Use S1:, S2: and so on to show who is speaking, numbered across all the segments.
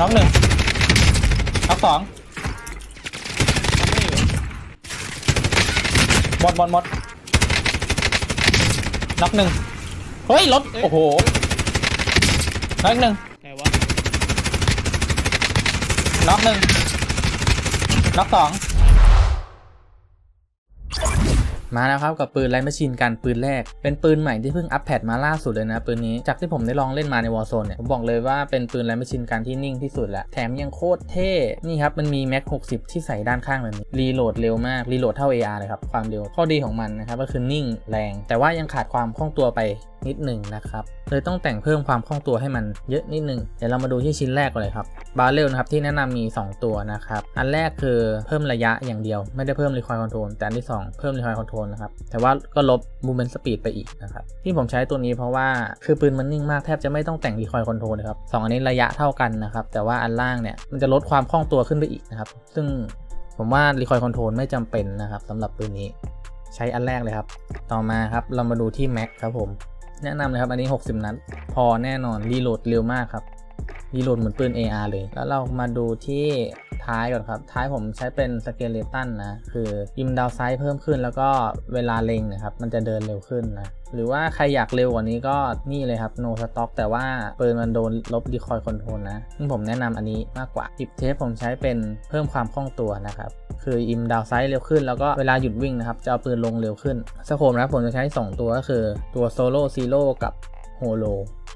S1: น็อกหนึ่งน็อกสองหมดหมดหมดน็อกหนึ่งเฮ้ยรถโอ้โหน็อกอีกหนึ่ง
S2: ไหนวะ
S1: น็อกหนึ่งน็อกสอง มาแล้วครับกับปืนไลท์แมชชีนกันปืนแรก เป็นปืนใหม่ที่เพิ่งอัปเดตมาล่าสุดเลยนะปืนนี้จากที่ผมได้ลองเล่นมาในวอร์โซนเนี่ยผมบอกเลยว่าเป็นปืนไลท์แมชชีนกันที่นิ่งที่สุดแล้วแถมยังโคตรเท่นี่ครับมันมีแม็ก60 ที่ใส่ด้านข้างแบบนี้รีโหลดเร็วมากรีโหลดเท่า AR เลยครับความเร็วข้อดีของมันนะครับก็คือนิ่งแรง แต่ว่ายังขาดความคล่องตัวไปนิดหนึ่งนะครับ เลยต้องแต่งเพิ่มความคล่องตัวให้มันเยอะนิดหนึ่งเดี๋ยวเรามาดูที่ชิ้นแรกก่อนเลยครับบาร์เรลนะครับที่แนะนำมี 2 ตัวนะครับ อันแรกคือเพิ่มระยะอย่างเดียว ไม่ได้เพิ่มรีคอยล์คอนโทรลแต่อันที่ 2 เพิ่มรีคอยล์คอนโทรลนะครับ แต่ว่าก็ลบมูเมนต์สปีดไปอีกนะครับ ที่ผมใช้ตัวนี้เพราะว่าคือปืนมันนิ่งมากแทบจะไม่ต้องแต่งรีคอยล์คอนโทรลเลยครับสองอันนี้ระยะเท่ากันนะครับ แต่ว่าอันล่างเนี่ยมันจะลดความคล่องตัวขึ้นไปอีกนะครับ ซึ่งผมว่ารีคอยล์คอนโทรลไม่จำเป็นนะครับสำหรับปืนนี้ ใช้อันแรกเลยครับ ต่อมาครับเรามาดูที่แม็กครับผม แนะนำเลยครับ อันนี้ 60 นัด พอแน่นอน รีโหลดเร็วมากครับ รีโหลดเหมือนปืน AR เลย แล้วเรามาดูที่ท้ายก่อนครับ ท้ายผมใช้เป็นสเกเลตันนะ คือยิมดาวไซส์เพิ่มขึ้น แล้วก็เวลาเล็งนะครับ มันจะเดินเร็วขึ้นนะ หรือว่าใครอยากเร็วกว่านี้ก็นี่เลยครับ no stock แต่ว่าปืนมันโดนลบ decoy control นะ ซึ่งผมแนะนำอันนี้มากกว่าจิบเทปผมใช้เป็นเพิ่มความคล่องตัวนะครับ คืออิมดาวไซส์เร็วขึ้น แล้วก็เวลาหยุดวิ่งนะครับ จะเอาปืนลงเร็วขึ้นสโคมนะผมจะใช้ 2 ตัวก็คือตัวโซโล่ซีโร่กับโฮโล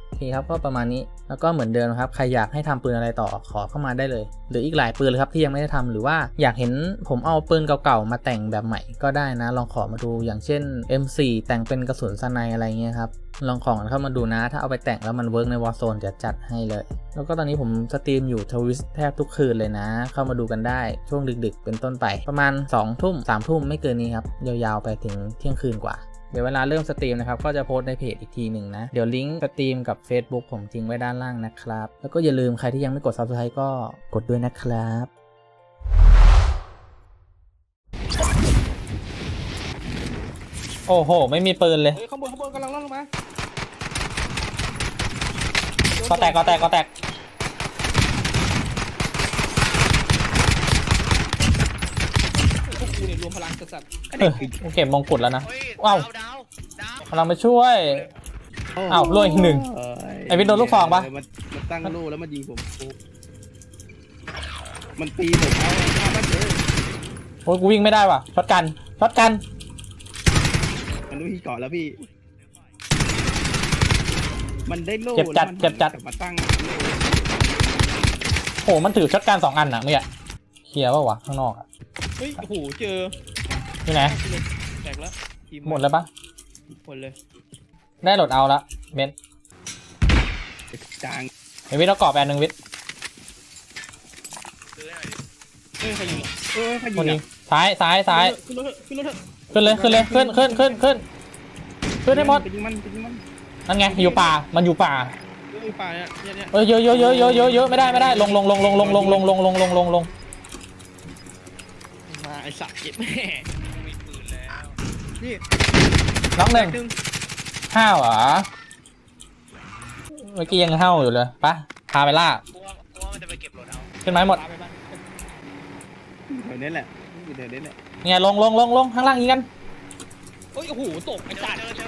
S1: โอเคครับก็ประมาณนี้ แล้วก็เหมือนเดิมครับ ใครอยากให้ทำปืนอะไรต่อขอเข้ามาได้เลย หรืออีกหลายปืนเลยครับที่ยังไม่ได้ทำหรือว่าอยากเห็นผมเอาปืนเก่าๆมาแต่งแบบใหม่ก็ได้นะ ลองขอมาดูอย่างเช่น M4 แต่งเป็นกระสุนสไนอะไรเงี้ยครับลองของกันเข้ามาดูนะ ถ้าเอาไปแต่งแล้วมันเวิร์กในวอ r z โซนจะจัดให้เลย แล้วก็ตอนนี้ผมสตรีมอยู่ทวิสแทบทุกคืนเลยนะ เข้ามาดูกันได้ช่วงดึกๆ เป็นต้นไป ประมาณ2ทุ่ม3ทุ่มไม่เกินนี้ครับ ยาวๆไปถึงเที่ยงคืนกว่า เดี๋ยวเวลาเริ่มสตรีมนะครับก็จะโพสต์ในเพจอีกทีหนึ่งนะ เดี๋ยวลิงก์สตรีมกับ Facebook ผมทิ้งไว้ด้านล่างนะครับ แล้วก็อย่าลืมใครที่ยังไม่กด Subscribe ก็กดด้วยนะครับโอ้โห ไม่มีปืนเลย
S2: เฮ้ยข้างบนข้างบนกำลังล่อนลงมา
S1: ก็แตกก็แตกก็แตก
S2: พวกกูเนี่ย รวมพลังสัสๆ
S1: เฮ้ยกูเก็บมงกุฎแล้วนะ
S3: เฮ้ย
S1: ว้าว
S3: ดาวดาว
S1: กำลังมาช่วย อ้าวล่วงอีกหนึ่งไอ้วินโดนลูกซองปะ
S4: มันมันตั้งลูกแล้วมันยิงผมปุ๊บมันตีผมเอาฆ่ามันเลย
S1: โอ้ยกูวิ่งไม่ได้ว่ะช็อตกันช็อตกัน
S4: มันรู้ที่เกาะแล้วพี่ มันได้โล่
S1: เจ็บจัด
S4: แล้วมัน
S1: เจ็บจัด
S4: กลัมาตั้ง
S1: โอ้มันถือช็อตกันสองอันนะเมื่อกี้เคลียร์ป่าวะข้างนอกอะ
S2: เฮ้ยโอ้โหเจอ
S1: ที่ไหน
S2: แตกแล้วที
S1: หมดแล้วปะ
S2: หมดเลย
S1: ได้โหลดเอาละเบน
S4: จาง
S1: ไอวิทย์เอากรอบแอนหนึ่งวิทย์
S3: ซื้อให้หน่อยดิ
S2: เฮ้ยใครยิงอะ
S4: เออใครยิ
S1: คน
S4: ง
S1: นี้
S4: อะ
S1: ซ้ายซ้ายซ้าย
S2: ขึ้นรถเถอะขึ้นรถเถอะ
S1: ขึ้นเลยขึ้นเลยขึ้นขึ้นขึ้นขึ้นขึ้นให้หมด
S4: ไปยิงมันไปยิงมัน
S1: นั่นไงอยู่ป่ามันอยู่ป่า
S2: เฮ้ยป่าเนี่ยเนี่ยเนี่ย
S1: เอ้ยเยอะเยอะเยอะเยอะเยอะเยอะไม่ได้ไม่ได้ลงลงลงลงลงลงลงลงลงลงลงลง
S2: มา ไอสัตว์เจ็บแม่
S3: มีปืนแล้ว
S2: นี่
S1: น้องหนึ่ง
S2: หนึ่ง
S1: ห้าวเหรอ เมื่อกี้ยังห้าวอยู่เลยไปะพาไปล่า
S3: กลัวกลัวมันจะไปเก็บรถเอา
S1: ขึ้นไหมหมด
S2: ปาไปบ้าน
S4: แถวนี้แหละอยู่แถวนี้แหละ
S1: เนี่ยลงลงลงลงข้างล่างยิงกัน
S2: เฮ้ยโอ้โหตกไอ
S3: เจอ
S2: สัตว์
S3: เจอเจอ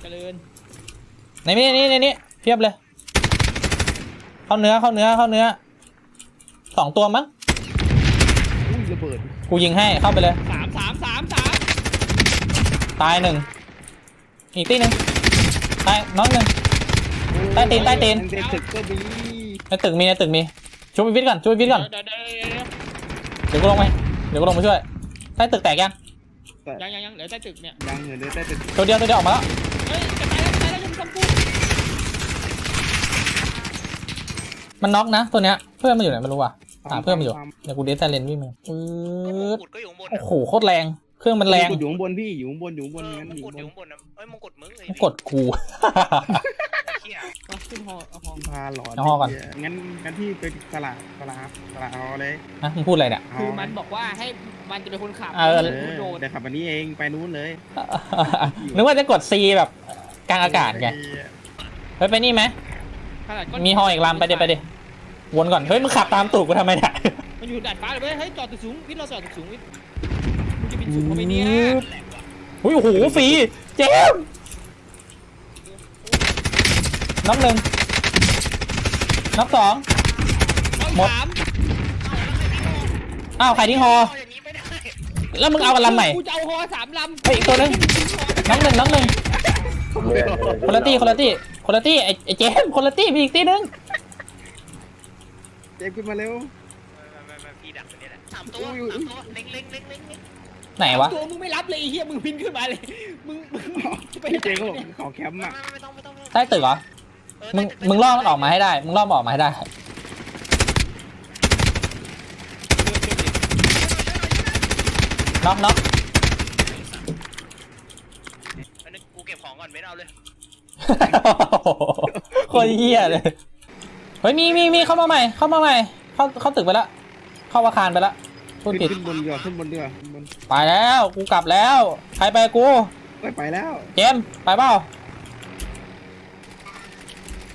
S2: เจริญ
S1: ในนี้ในนี้ในนี้เพียบเลย เข้าเนื้อเข้าเนื้อเข้าเนื้อสองตัวมั้ง
S4: อุ้ยระเบิด
S1: กูยิงให้เข้าไปเลย
S2: สามสามสามสาม
S1: ตายหนึ่งอีกตีหนึ่งตายน้องหนึ่ง ใต้ตีนใต้ตีน
S4: เด็กตึกก็มี
S1: ในตึกมีในตึกมีช่วยวิทย์ก่อนช่วยวิทย์ก่อน
S2: เดี๋ยวเดี๋ยวเดี๋ยวเดี๋ยว
S1: เดี๋ยวกูลงไปเดี๋ยวกูลงไปช่วยใต้ตึกแตกยัง
S2: ยังยังยังเหลือใต้ตึกเนี่ย
S4: ยังเหลือเนื้อใต้ตึก
S1: ตัวเดียวตัวเดียวออกมาแล้ว
S2: เฮ้ยจะตายแล้วจะตายแล้วยังทำกู
S1: มันน็อกนะตัวเนี้ยเพื่อนมันอยู่ไหนไม่รู้อะ หาเพื่อนมันอยู่เดี๋ยวกูเดทไซเลนวิ่งมาปื๊
S3: มง
S1: ด
S3: กุฎก็อยู่ข้างบน
S1: โอ้โหโคตรแรง เครื่องมันแรง
S4: อยู่ข้างบนพี่อยู่ข้างบนอยู่ข้างบ
S3: เอนอ
S4: งั้น
S3: มง
S4: อยู่
S3: กุฎ
S4: ข้าง
S3: อบยู่
S4: น
S3: ข้างบนนะเอ้ยมงกุฎมึงเลย
S1: กดกูเเหี้
S3: ย
S2: มาขึ้นหอเอาหอ
S4: พาหลอน
S1: เอาห้องก่อน
S4: ไเหี้ยงั้นงั้นพี่ไปสละสละสละเอาเลย
S1: นะมึงพูดอะไรเนี่ย
S4: เา
S2: คือมันบอกว่าให้มันจะเป็นคนขับ
S1: เออ
S4: เอ
S2: คุณโด
S4: อนเดี๋ยวขับอันนี้เองไปนู้นเลย
S1: นึกว่าจะกด C แบบกลางอากาศไงเฮ้ยไปนี่ไหม
S2: ขนาดก้น
S1: มีฮออีกลำไปเดี๋ยวไปเดี๋ยว
S5: วนก่อน เฮ้ยมึงขับตามตูดกูทำไมเนี่ย
S2: มันอยู่ดาดฟ้าเลยเว้ยเฮ้ยจอดตึกสูงวิทย์เราจอดตึกสูงวิทย์มึงจะบินสูงเข้าไปเนี่ย
S5: อุ้ยโอ้โหฟรีเจมส์น้ำหนึ่งน้ำสอง
S2: ต้อง
S5: หมด
S2: ถาม
S5: อ้าวใครทิ้งฮอ
S3: เอาอย่างนี้ไม่ได้
S5: แล้วมึงเอากันลำไหน
S2: กูจะเอาฮอสามลำ
S5: เฮ้ยอีกตัวหนึ่งน้ำหนึ่งน้ำหนึ่งคนละตี้คนละตี้คนละตี้ไอ้ไอ้เจมส์คนละตี้มีอีกตี้หนึง
S4: เจ็บขึ้นมาเร็ว
S3: ไม่ไม่ไม่พี่ดักไปเนี่ยแหละสามตัว
S4: อุ้ยอุ้ย
S3: สามตัวเล็งเล็งเล็งเล็งเล็ง
S5: ไหนวะ
S2: ตัวมึงไม่รับเลยไอ้เหี้ยมึงบินขึ้นมาเลย มึงมึงจะไป
S4: พี่เจ
S2: ไหน
S4: ก็บอก
S2: เนี่ย
S4: ขอแคมป์
S3: ไม่
S4: อะ
S3: ไม่ไม่ต้องไม่ต้องไม่ต้อง
S5: ใต้ตึกเหรอ
S3: เออ
S5: มึง
S3: ได้ได้
S5: มึงล่อมันออกมาให้ได้ มึงล่อมันออกมาให้ได้ น็อกน็อก
S3: อันนี้กูเก็บของก่อนไม่เอาเลย
S5: โคตรเหี้ยเลย เฮ้ยมีมีมีเข้ามาใหม่ เข้ามาใหม่ เข้าเข้าตึกไปแล้วเข้าอาคารไปแล้วพูด
S4: ขึ้น
S5: ผิด
S4: ขึ้นบนเรือขึ้นบนเรือขึ้นบน
S5: ไปแล้วกูกลับแล้ว ใครไปกู
S4: ไปไปแล้ว
S5: เจมส์ไปเปล่า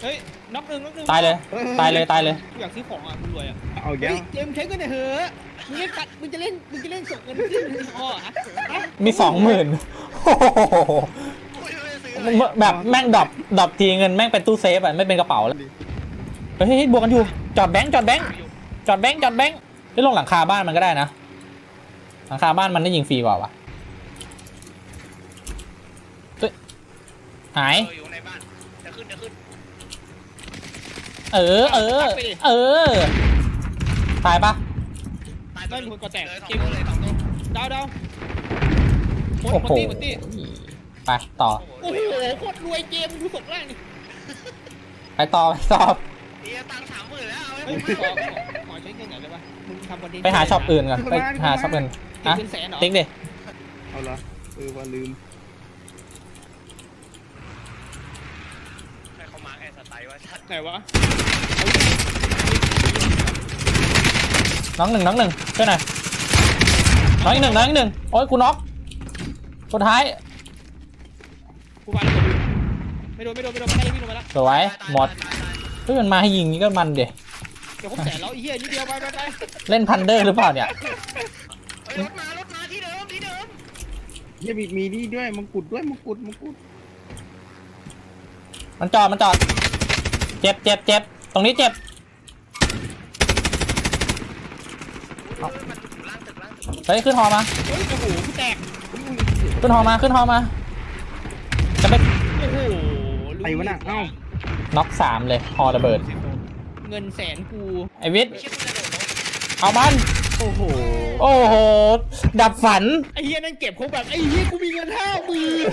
S2: เฮ้ยน็อกหนึ่งน็อกหนึ่ง
S5: ตายเลยตายเลยตายเลย
S2: กูอยากซื้อของอะกูรวยอะ
S4: เอาอีก
S2: เฮ้
S4: แล้
S2: ยว เจมส์ใช้เงินหน่อยเถอะมึงเล่นกัดมึงจะเล่นมึงจะเล่นส่งเงินขึ้นฮอฮะฮะ
S5: มีสองหมื่น
S3: โอ้ยไม่ได้ซื้อเลย
S5: แบบแม่งดรอปดรอปทีเงินแม่งเป็นตู้เซฟอะไม่เป็นกระเป๋าแล้ว เฮ้ยเฮ้ยเฮ้ยบวกกันอยู่ จอดแบงค์จอดแบงค์จอดแบงค์จอดแบงค์ที่ลงหลังคาบ้านมันก็ได้นะ หลังคาบ้านมันได้ยิงฟรีกว่าวะเฮ้ยหาย
S3: เอออยู่ในบ้านจะขึ้นจะขึ้น
S5: เออ เออ เออ ตายปะ
S3: ตาย
S2: ได้มีคนก่อแตก
S3: เลยสอง
S2: เกม
S3: ตัวเลยสองตัว
S2: ดาวดาวหมด
S5: โอ้
S2: หม
S5: โห
S2: ดตีหมดตี
S5: ไปต่อ
S3: โอ้โห
S2: โอ้โหโคตรรวยเกมดูส่งแรกนี่
S5: ไปต่อไปต่อ
S3: เฮียตังค์สามหมื่นแล้ว เอา
S2: เฮ้ย
S3: ไว้
S2: ขอขอขอใช้เงินหน่อยได้ปะมึงทำคอนเทนต์
S5: ไปหาช็อปอื่นก่อน ไปหาช็อปอื่น
S2: ติด
S5: อะ
S2: เป็นแสนเหรอ
S5: ติ๊กดิ
S4: เอาละเออว่าลืม
S3: ให้เขามาร์คแอร์สไตล์ว่าชัด
S2: ไหนวะ
S5: น้องหนึ่งน้องหนึ่งช่วยหน่อยน้องอีกหนึ่งน้องอีกหนึ่งโอ้ยกูน็อกสุดท้าย
S2: กูวางระเบิดไม่โดนไม่โดนไม่โดนไม่ได้วิ่งลงมาแล้ว
S5: สวย
S3: ตาย
S5: หมด
S3: ตาย ตายตาย
S5: เฮ้ยมันมาให้ยิงนี่ก็มันเด
S2: เดี๋ยวผมแสนแล้วไอ้เหี้ยนิดเดียวไปไปไป
S5: เล่นพันเดอร์หรือเปล่าเนี่ย
S3: เฮ้ยรถมารถมาที่เดิมที่เดิม
S4: เฮียมีมีนี่ด้วยมงกุฎด้วยมงกุฎมงกุฎ
S5: มันจอดมันจอด เจ็บเจ็บเจ็บตรงนี้เจ็บ
S3: เออมันอยู่ล่างตึกล่างตึก
S5: เฮ้ยขึ้นฮอมา
S2: เฮ้ยโอ้โหกูแตก
S5: ขึ้นฮอมาขึ้นฮอมา จะไป
S2: โอ้โห
S4: ไอ้วะน่ะเอ้า
S5: น็อกสามเลยฮอระเบิด
S2: เงินแสนกู
S5: ไอวิทย์
S3: ไม่ใช่คุณจะโดดลง
S5: เอามัน
S4: โอ้โห
S5: โอ้โห ดับฝัน
S2: ไอ้เหี้ยนั่นเก็บเขาแบบไอ้เหี้ยกูมีเงินห้าหมื่น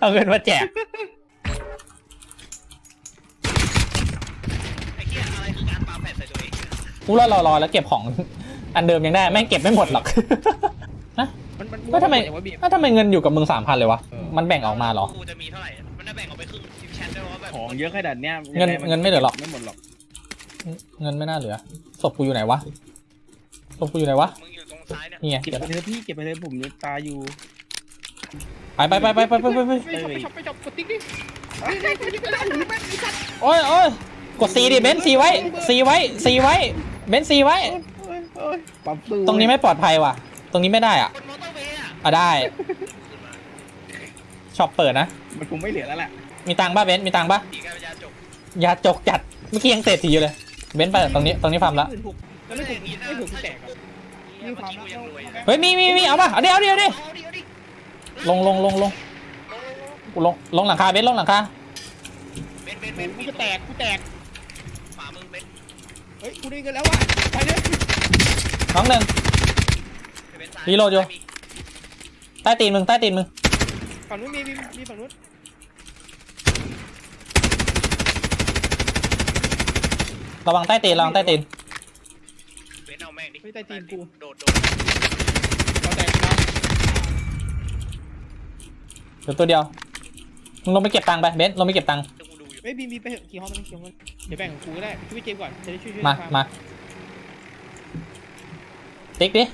S5: เอาเงินมาแจก
S3: ไอ้เหี้ยอะไรคือการปาแผ่นใส่ตัวเอง
S5: กูรอรอรอแล้วเก็บของ อันเดิมยังได้แม่งเก็บไม่หมดหรอก นะ
S2: มันมัน
S5: ก็ทำไม
S2: อย่างว่าบีม
S5: ก็ทำไมเงินอยู่กับมึงสามพันเลยวะ มันแบ่งออกมาเหรอ
S3: กูจะ เย
S4: อะขนาดเนี้ย
S5: เงินเงินไม่เหลือหรอก
S4: ไม่หมดหรอก
S5: เงินไม่น่าเหลือศพกูอยู่ไหนวะศพกูอยู่ไหนวะ
S3: มึงอยู่ตรงซ้ายเนี่ย
S5: นี่ไง
S4: เก็บ
S5: เดี๋ยว
S4: ไปเถอะพี่เก็บไปเลยผมยังตาอยู่
S5: ไปไปไปไปไปไปไปไป
S2: ไปช็อปไปช็อปไปช็อปกดติ๊กดินี่นี่กดติ๊กไปแล้วหรือแม่งไอ้สัตว์
S5: โอ้ยโอ้ยกดซีดิเบนซีไว้ซีไว้ซีไว้เบนซีไว้
S4: โอ้ยโอ้ยปรับตู้
S5: ตรงนี้ไม่ปลอดภัยว่ะ ตรงนี้ไม่ได้อะ
S3: บนมอเตอร์เวย์อะ
S5: อะได้
S3: ขึ้นมา
S5: ช็อปเปิดนะ
S4: มันคงไม่เหลือแล้วแหละ
S5: มีตังค์ป่ะเบนซ์มีตังค์ป่ะ
S3: ผีกลายเป็นยาจบ
S5: ยาจกจัดเมื่อกี้ยังเศษสีอยู่เลย เบนซ์ไปตรงนี้ตรงนี้ฟาร์มละ
S2: หมื่นหกแล้วไม่ถูกไม่ถูกกูแตกอะ
S3: เมื่อกี้กูยังรวยเลย
S5: เฮ้ยมีมีมีเอาป่ะเอาดิเอาดิเอาดิ
S3: เอาดิเอาดิ
S5: ลงลงลงลงกูลงลงหลังคาเบนซ์ลงหลังคา
S3: เบนเบนเบน
S2: กูจะแตกกูแตก
S3: ฝ่ามึงเบน
S2: เฮ้ยกูได้เงินแล้วว่ะไปเลย
S5: น้องหนึ่ง
S3: เบนซ้าย
S5: รีโหลดอยู่ใต้ตีนมึงใต้ตีนมึง
S2: ฝั่งนู้นมีมีมีฝั่งนู้น
S5: ระวังใต้ตีนระวังใต้ตีน
S3: เบนเอาแม่งดิ
S2: เฮ้ยใต้ตีนกู
S3: โดดโดด
S2: เราแตกแล้ว
S5: เหลือตัวเดียวมึงลงไปเก็บตังค์ไปเบนซ์ลงไปเก็บตังค์
S3: เดี๋ยวกูดูอยู่
S2: เฮ้ยบีมบีมไปเถอะกี่ห้องมันกี่ห้องมันเดี๋ยวแบ่งของกูก็ได้ช่วยเจมส์ก่อนจะได้ช่วยช่วย
S5: มา
S2: ทำ
S5: มาติ๊กดิ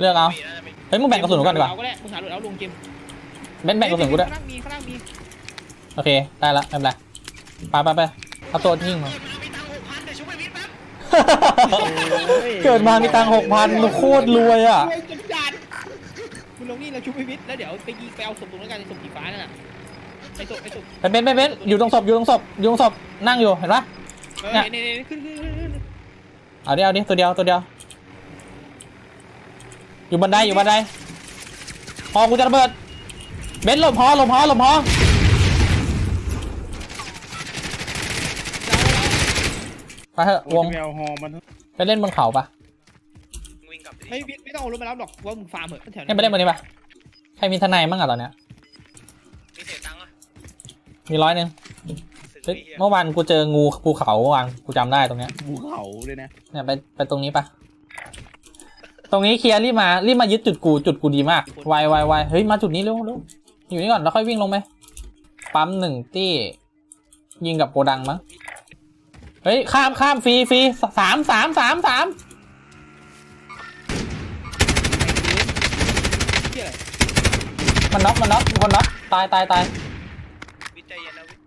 S5: เลือกเอา
S3: มีน่าจะมี
S5: เฮ้ยมึงแบ่งกระสุนกูก่อนดีกว่า
S2: เาก็ได้มึงหาหลุดเอาลงเกม
S5: เบนซ์แบ่งกระสุนกูด้วย
S2: ข้างล่างมีข้างล่างมี
S5: โอเคได้ละไม่เป็นไรไปไปไปเอาตัวทิ้งมา
S3: เกิดมามีตังหกพัน
S5: โคตรรวยอะ
S2: รวยจัดจัดมึงลงนี่เราชุบพิวิทย์แล้วเดี๋ยวไปยิงไปเอาศพตรงนั้นกันศพสีฟ้านั่นน่ะไอ้ศพไอ้ศพ
S5: เป็นเป็นเป็นเป็นอยู่ตรงศพอยู่ตรงศพอยู่ตรงศพนั่งอยู่เห็นปะ
S2: เออ
S5: เนี่ย
S2: เนี่ยเนี่ยขึ้นขึ้นขึ้นขึ้น
S5: เอาดิเอาดิตัวเดียวตัวเดียว อยู่บันไดอยู่บันไดพอกูจะระเบิดเบนซ์หลบพอหลบพอหลบพอ ไปเถอะวง
S4: จะไปเอาฮอมัน
S5: ไปเล่นบนเขาปะ
S3: วิ่งกลับไป
S2: ไม่ไม่ไม่ต้องเอารถมารับหรอกว่ามึงฟาร์มเหอะแถว
S5: ให้ไปเล่นบนนี้ปะใครมีทนายมั่งอะตอนเนี้ย
S3: มีเศษตังค์อะ
S5: มีร้อยหนึ่ง
S3: ซื้อ
S5: เฮ้ย
S3: ไอ้เหี้ย
S5: เมื่อวานกูเจองูภูเขาเมื่อวานกูจำได้ตรงเนี้ย
S4: ภูเขาเลยนะ
S5: เนี่ยไปไปตรงนี้ปะตรงนี้เคลียร์รีบมารีบมายึดจุดกูจุดกูดีมากไวไวไวเฮ้ยมาจุดนี้เร็วเร็วอยู่นี่ก่อนแล้วค่อยวิ่งลงไหมปั๊มหนึ่งตี้ยิงกับโกดังมั้งเฮ้ย ข้ามข้ามฟรีฟรีสามสามสามสาม
S2: เที่ยอะไร
S5: มันน็อกมันน็อกมีคนน็อกตายตายตาย
S3: วิทย์ใจเย็นนะวิทย์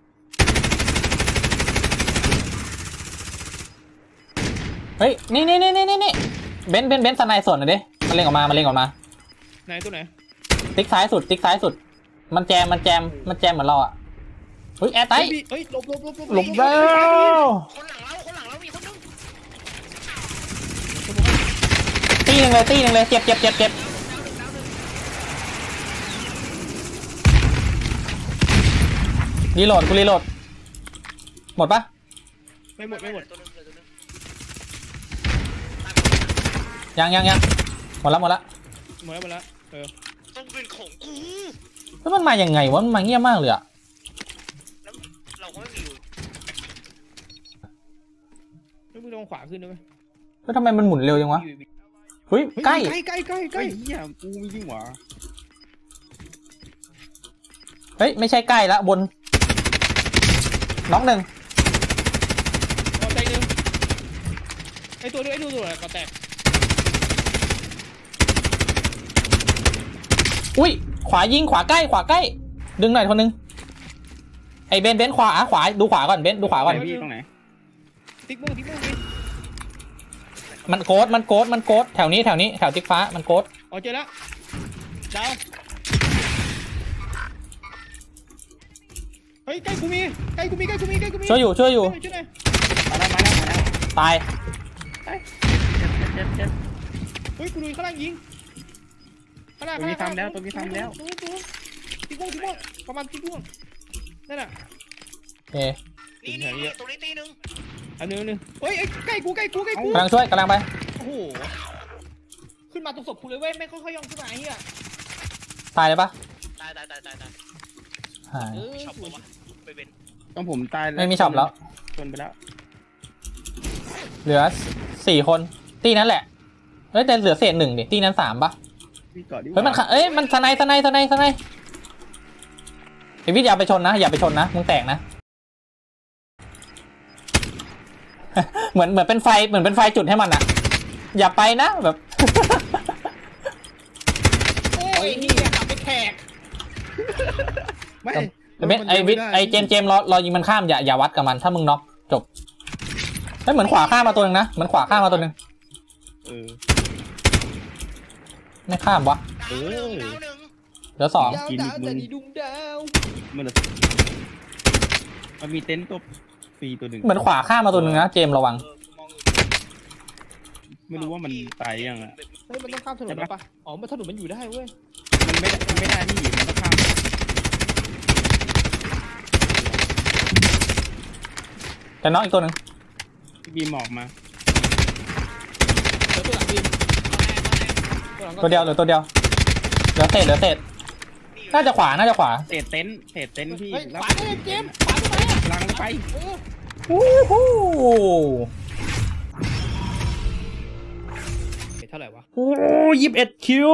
S5: เฮ้ย นี่นี่นี่นี่นี่นี่เบนซ์เบนซ์เบนซ์สไนด์ส่วนหน่อยดิมันเล็งออกมามันเล็งออกมา
S2: ไหนตัวไหน
S5: ติ๊กซ้ายสุด ติ๊กซ้ายสุด มันแจม มันแจม มันแจมเหมือนเราอะ เฮ้ยแอร์ไต
S2: เฮ้ยพี่เฮ้ยหลบหลบหลบ
S5: หลบแล้ว
S3: คนหลังเราคนหลังเรามีคนนึง
S5: ตีหนึ่งเลยตีหนึ่งเลยเจ็บเจ็บเจ็บเจ็บรีโหลดกูรีโหลดหมดปะ
S2: ไม่หมดไม่หมด
S3: ตัวนึงเหลือตัวนึง
S5: ยังยังยังหมดแล้วหมดแล้ว
S2: หมดแล้วหมดแล้วเออ
S3: ต้องเป็นของกู
S5: แล้วมันมายังไงวะมันมาเงียบมากเลยอะ
S3: ล
S2: งขวาขึ้นด้วยไหม
S5: แล้วทำไมมันหมุนเร็วจังวะ
S2: อยู่อีก
S5: เฮ้ยใกล้
S2: ใกล้ใกล้ใกล้ใก
S4: ไอ้
S2: ล้
S4: เหี้ยกูมียิ่งหวา
S5: เฮ้ยไม่ใช่ใกล้ละบนน้องหนึ่ง
S2: เอาใจหนึ่งไอ้ตัวด้วยไอ้ตัวตัวอะไรก็แตก
S5: อุ้ยขวายิงขวาใกล้ขวาใกล้ ดึงหน่อยคนหนึงไอ้เบนเบนขวาขวาดูขวาก่อนเบนดูขวาก่อน
S4: ไอ้พี่ตรงไหน
S2: ติ๊กม่วงติ๊กม่วงนี่
S5: มันโกดมันโกดมันโกดแถวนี้แถวนี้แถวติ๊กฟ้ามันโกด
S2: อ๋อเจอแล้วดาวเฮ้ยใกล้กูมีใกล้กูมีใกล้กูมีใกล้กูมี
S5: ช่วยอยู่ช่วยอยู่
S2: ช่วยหน่อย
S4: มาแล้วมาแล้วมาแล้ว
S5: ตาย
S4: เจ็บเจ็บเจ็บ
S2: เฮ้ยกูดูข้างล่างยิงข้างล่าง
S4: ตรงนี้
S2: ข้าง
S4: ทำแล้วตรงนี้ทำแล้ว
S2: ตรงนี้ตรงนี้ติ๊กม่วงติ๊กม่วงประมาณติ๊กม่วงนั่นน่ะ
S5: เอ๊ะ
S3: นี่นี่นี่ตัวนี้ตีหนึ่ง
S2: อันนึงอันนึงเฮ้ยเอ้ยใกล้กูใกล้กูใกล้กู
S5: กำลังช่วยกำลังไป
S2: โอ้โหขึ้นมาตรงศพกูเลยเว้ยไม่ค่อยๆย่องขึ้นมาไอ้เหี้ย
S5: ตายเลยปะ
S3: ตายตายตายตายตาย
S5: หาย
S2: เออ
S3: ช็อปปะวะไปเป็น
S4: ต้องผมตาย
S5: ไม่มีช็อปแล้ว
S4: ชนไปแล้ว
S5: เหลือสี่คนตีนั้นแหละเฮ้ยแต่เหลือเศษหนึ่งดิตีนั้นสามปะ
S4: พี่เกาะดิ
S5: เฮ้ยมันขะเอ้ยมันสไนด์สไนด์สไนด์สไนด์ไอวิทย์อย่าไปชนนะอย่าไปชนนะมึงแตกนะ เหมือนเหมือนเป็นไฟเหมือนเป็นไฟจุดให้มันอะอย่าไปนะแบบ
S2: โอ้ยนี่กลับไปแขก
S4: ไม่
S5: ไอเบนไอวิทย์ไอเจมส์เจมส์รอรอยิงมันข้ามอย่าอย่าวัดกับมันถ้ามึงน็อกจบเฮ้ยเหมือนขวาข้ามมาตัวหนึงนะเหมือนขวาข้ามมาตัวหนึง
S4: เออ
S5: ไม่ข้ามวะ
S3: ดาวหนึ่งดาวหนึ่ง
S5: เหลือสอง
S2: ดาวดาวแต่ดีดุงดาว
S4: มันเลยมันมีเต็นท์ตัว ฟรีตัวหนึ่ง
S5: เหมือนขวาข้ามมาตัวหนึงนะเจมส์ระวัง
S3: เออกูมองอยู่
S4: ไม่รู้ว่ามันตายยังอะ
S2: เฮ้ยมันต้องข้ามถนนแล้วปะอ๋อมันถนนมันอยู่ได้เว้ย
S4: มันไม่ได้มันไม่ได้พี่มันต้องข้าม
S5: แต่น็อกอีกตัวหนึง
S4: พี่บีมออกมา
S2: เดี๋ยวตัวหลังบิน
S3: ตอนแรกตอนแรก
S2: ตัวหลังก็
S5: ตัวเดียวเหลือตัวเดียวเหลือเศษเหลือเศษ
S3: นี่
S5: น่าจะขวาน่าจะขวา
S4: เศษเต็นท์เศษเต็นท์พี่
S2: เฮ้ย
S4: แล้ว
S2: ขวาได้เจมส์
S4: ลังไป
S2: เออ
S5: วู้ฮู้
S2: เท่าไหร่วะ
S5: โอ้ยี่สิบเอ็ดคิว